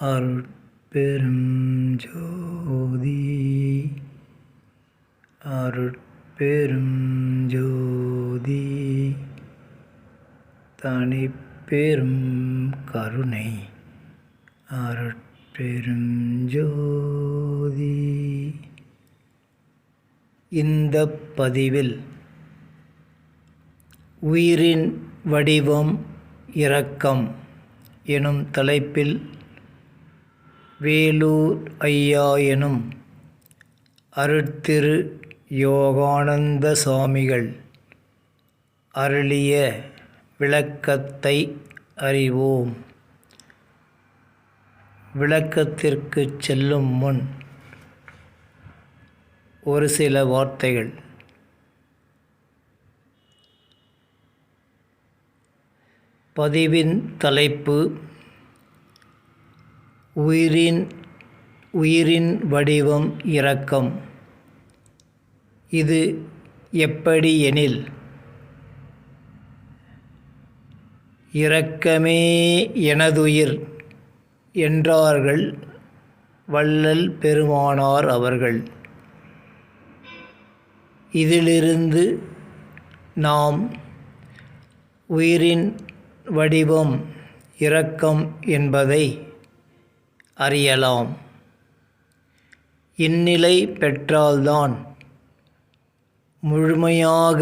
அருட்பெரும் ஜோதி அருட்பெரும் ஜோதி தனிப்பெரும் கருணை. அருட்பெரும் ஜோதி இந்த பதிவில் உயிரின் வடிவம் இரக்கம் எனும் தலைப்பில் வேலூர் ஐயா எனும் அருட்திரு யோகானந்த சுவாமிகள் அருளிய விளக்கத்தை அறிவோம். விளக்கத்திற்கு செல்லும் முன் ஒரு சில வார்த்தைகள். பதிவின் தலைப்பு உயிரின் உயிரின் வடிவம் இரக்கம். இது எப்படி எனில் இரக்கமே எனதுயிர் என்றார்கள் வள்ளல் பெருமானார் அவர்கள். இதிலிருந்து நாம் உயிரின் வடிவம் இரக்கம் என்பதை அறியலாம். இந்நிலை பெற்றால்தான் முழுமையாக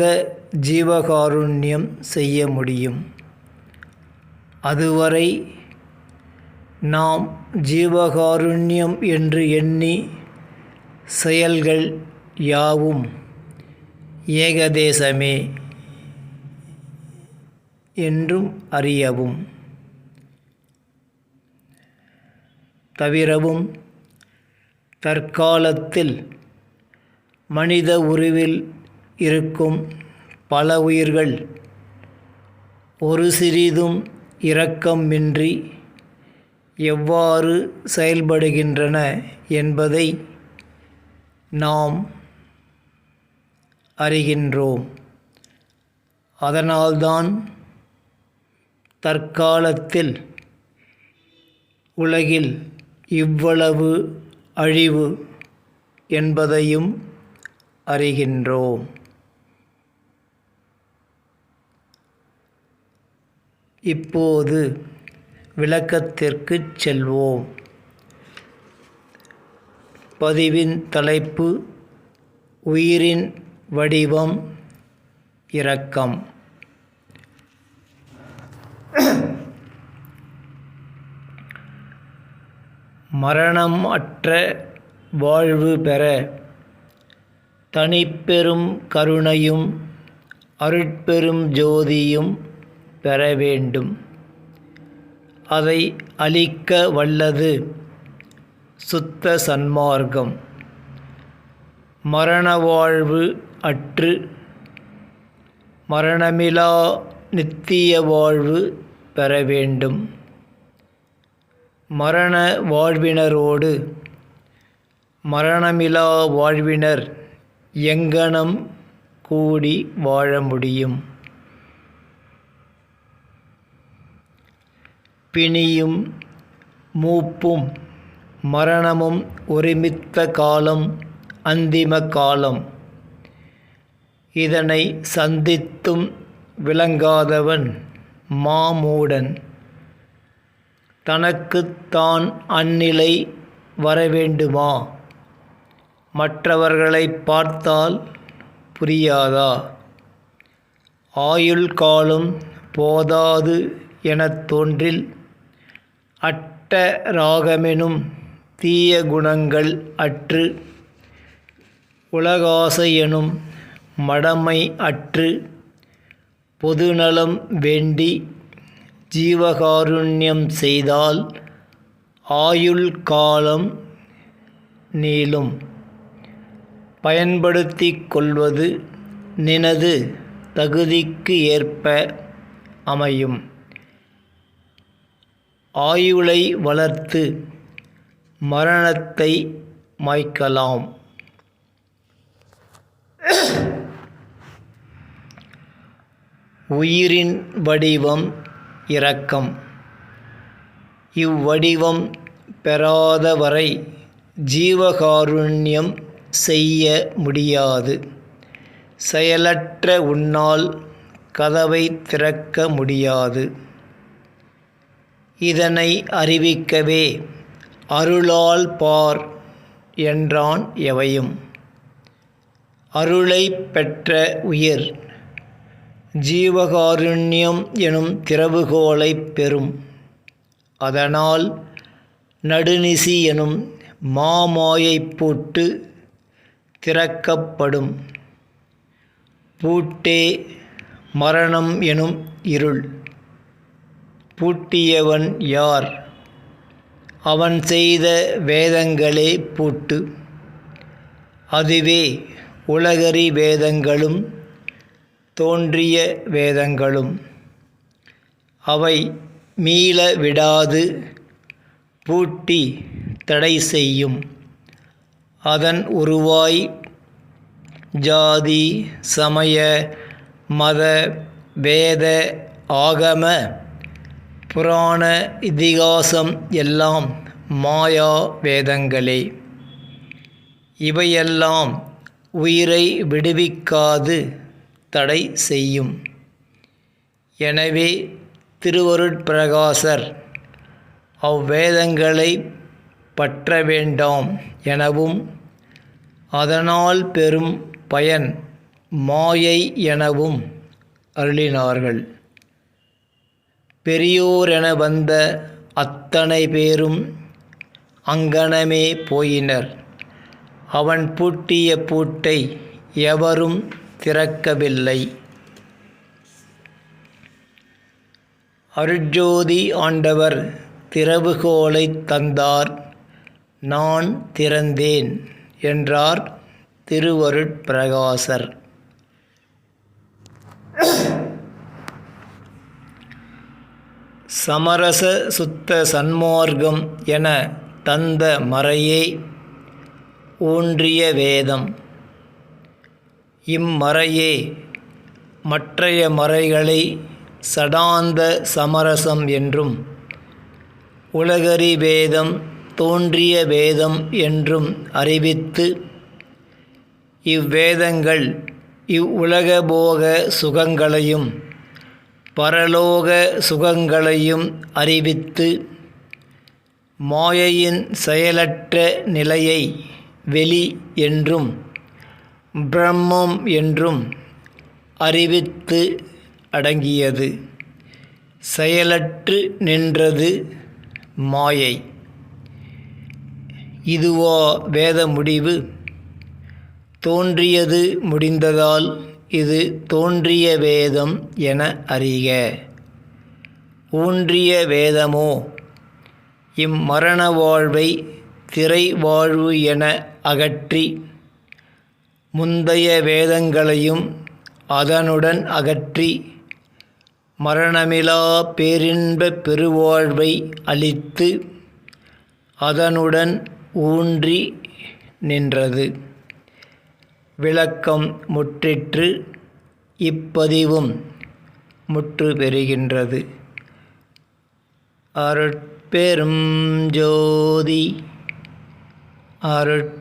ஜீவகாருண்யம் செய்ய முடியும். அதுவரை நாம் ஜீவகாருண்யம் என்று எண்ணி செயல்கள் யாவும் ஏகதேசமே என்றும் அறியவும். தவிரவும் தற்காலத்தில் மனித உருவில் இருக்கும் பல உயிர்கள் ஒரு சிறிதும் இரக்கமின்றி எவ்வாறு செயல்படுகின்றன என்பதை நாம் அறிகின்றோம். அதனால்தான் தற்காலத்தில் உலகில் இவ்வளவு அழிவு என்பதையும் அறிகின்றோம். இப்போது விளக்கத்திற்கு செல்வோம். பதிவின் தலைப்பு உயிரின் வடிவம் இரக்கம். மரணம் அற்ற வாழ்வு பெற தனிப்பெரும் கருணையும் அருட்பெரும் ஜோதியும் பெற வேண்டும். அதை அளிக்க வல்லது சுத்த சன்மார்க்கம். மரண வாழ்வு அற்று மரணமிலா நித்திய வாழ்வு பெற வேண்டும். மரண வாழ்வினரோடு. மரணமிலா வாழ்வினர் எங்கனம் கூடி வாழ முடியும்? பிணியும் மூப்பும் மரணமும் ஒருமித்த காலம் அந்திம காலம். இதனை சந்தித்தும் விளங்காதவன் மாமூடன். தனக்குத்தான் அந்நிலை வரவேண்டுமா? மற்றவர்களை பார்த்தால் புரியாதா? ஆயுள் காலம் போதாது எனத் தோன்றில் அட்ட ராகமெனும் தீய குணங்கள் அற்று உலகாசை எனும் மடமை அற்று பொதுநலம் வேண்டி ஜீவகாருண்யம் செய்தால் ஆயுள் காலம் நீளும். பயன்படுத்தி கொள்வது நினது தகுதிக்கு ஏற்ப அமையும். ஆயுளை வளர்த்து மரணத்தை மாய்க்கலாம். உயிரின் வடிவம் இரக்கம். இவ்வடிவம் பெறாதவரை ஜீவகாருண்யம் செய்ய முடியாது. செயலற்ற உன்னால் கதவை திறக்க முடியாது. இதனை அறிவிக்கவே அருளால் பார் என்றான் எவையும். அருளை பெற்ற உயிர் ஜீவகாருண்யம் எனும் திறவுகோலைப் பெறும். அதனால் நடுநிசி எனும் மாமாயைப் பூட்டு திறக்கப்படும். பூட்டே மரணம் எனும் இருள். பூட்டியவன் யார்? அவன் செய்த வேதங்களே பூட்டு. அதுவே உலகறி வேதங்களும் தோன்றிய வேதங்களும் அவை மீள விடாது பூட்டி தடை செய்யும். அதன் உருவாய் ஜாதி சமய மத வேத ஆகம புராண இதிகாசம் எல்லாம் மாயா வேதங்களே. இவையெல்லாம் உயிரை விடுவிக்காது தடை செய்யும். எனவே திருவருட்பிரகாசர் அவ்வேதங்களை பற்ற வேண்டாம் எனவும் அதனால் பெறும் பயன் மாயை எனவும் அருளினார்கள். பெரியோரென வந்த அத்தனை பேரும் அங்கனமே போயினர். அவன் பூட்டிய பூட்டை எவரும் திறக்கவில்லை. அருட்ஜோதி ஆண்டவர் திறவுகோலை தந்தார் நான் திறந்தேன் என்றார் திருவருட்பிரகாசர். சமரச சுத்த சன்மார்க்கம் என தந்த மறையே ஊன்றிய வேதம். இம்மறையே. மற்றைய மறைகளை சடாந்த சமரசம் என்றும் உலகறி வேதம் தோன்றிய வேதம் என்றும் அறிவித்து இவ்வேதங்கள் இவ்வுலகபோக சுகங்களையும் பரலோக சுகங்களையும் அறிவித்து மாயையின் செயலற்ற நிலையை வெளி என்றும் பிரம்மம் என்றும் அறிவித்து அடங்கியது. செயலற்று நின்றது மாயை. இதுவோ வேத முடிவு? தோன்றியது முடிந்ததால் இது தோன்றிய வேதம் என அறிக. ஊன்றிய வேதமோ? இம்மரண வாழ்வை திரை வாழ்வு என அகற்றி முந்தைய வேதங்களையும் அதனுடன் அகற்றி மரணமிலா பேரின்ப பெருவாழ்வை அளித்து அதனுடன் ஊன்றி நின்றது. விளக்கம் முற்றிற்று இப்பதிவும் முற்று பெறுகின்றது. அருட்பெரும் ஜோதி அருட்